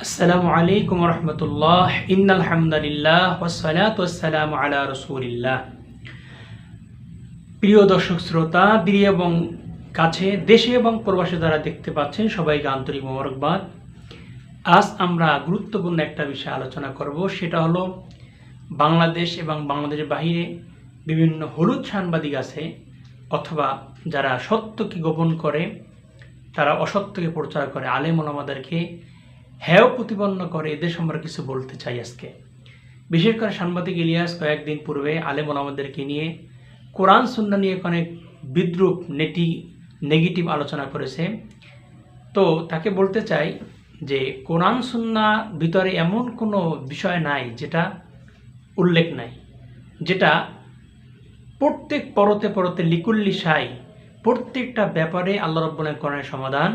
আসসালামু আলাইকুম রহমতুল্লাহ। ইন্নাল হামদুলিল্লাহ ওয়াসসালাতু আলা রাসূলিল্লাহ। প্রিয় দর্শক শ্রোতা দূরে এবং কাছে, দেশে এবং প্রবাসে যারা দেখতে পাচ্ছেন, সবাইকে আন্তরিক মোবারকবাদ। আজ আমরা গুরুত্বপূর্ণ একটা বিষয় আলোচনা করব, সেটা হলো বাংলাদেশ এবং বাংলাদেশের বাহিরে বিভিন্ন হলুদ সাংবাদিক আছে, অথবা যারা সত্যকে গোপন করে, তারা অসত্যকে প্রচার করে, আলেম ওলামাদেরকে হ্যাও প্রতিপন্ন করে এদের সম্পর্কে কিছু বলতে চাই আজকে। বিশেষ করে সাংবাদিক ইলিয়াস কয়েকদিন পূর্বে আলেম ওলামাদেরকে নিয়ে কোরআন, সুন্না নিয়ে অনেক বিদ্রুপ, নেটি, নেগেটিভ আলোচনা করেছে। তো তাকে বলতে চাই যে কোরআন, সুন্না ভিতরে এমন কোনো বিষয় নাই যেটা উল্লেখ নাই, যেটা প্রত্যেক পরতে পরতে লিকুল্লি সাই, প্রত্যেকটা ব্যাপারে আল্লাহ রব্বুল্লাহ কোরআনের সমাধান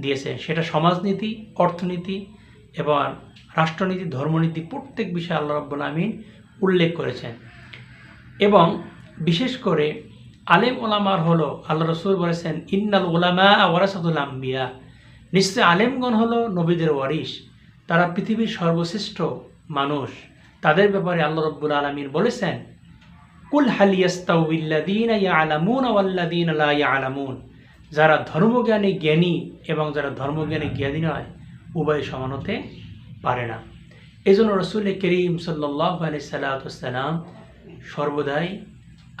দিয়েছে। সেটা সমাজনীতি, অর্থনীতি এবং রাষ্ট্রনীতি, ধর্মনীতি প্রত্যেক বিষয়ে আল্লাহ রব্বুল আমিন উল্লেখ করেছেন। এবং বিশেষ করে আলেম ওলামার হলো, আল্লাহ রসুল বলেছেন, ইন্নাল ওলামা ওয়ারাসাতুল আম্বিয়া। নিশ্চয় আলেমগণ হলো নবীদের ওয়ারিস তারা পৃথিবীর সর্বশ্রেষ্ঠ মানুষ। তাদের ব্যাপারে আল্লাহ রব্বুল আলমিন বলেছেন, কুল হালিয়াস্তাউবিল্লাদিন আলামুন আওয়াল্লাদিন লা আলামুন যারা ধর্মজ্ঞানী জ্ঞানী এবং যারা ধর্মজ্ঞানী জ্ঞানী নয়, উভয় সমান হতে পারে না। এই জন্য রসুল করিম সাল্লাহ আলি সাল্লাতাম সর্বদাই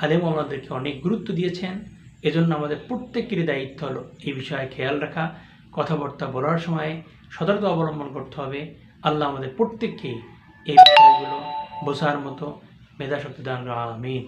আলেম আমাদেরকে অনেক গুরুত্ব দিয়েছেন। এজন্য আমাদের প্রত্যেকেরই দায়িত্ব হলো এই বিষয়ে খেয়াল রাখা, কথাবার্তা বলার সময় সতর্কতা অবলম্বন করতে হবে। আল্লাহ আমাদের প্রত্যেককেই এই বিষয়গুলো বোঝার মতো মেধাশক্তি দান আমিন।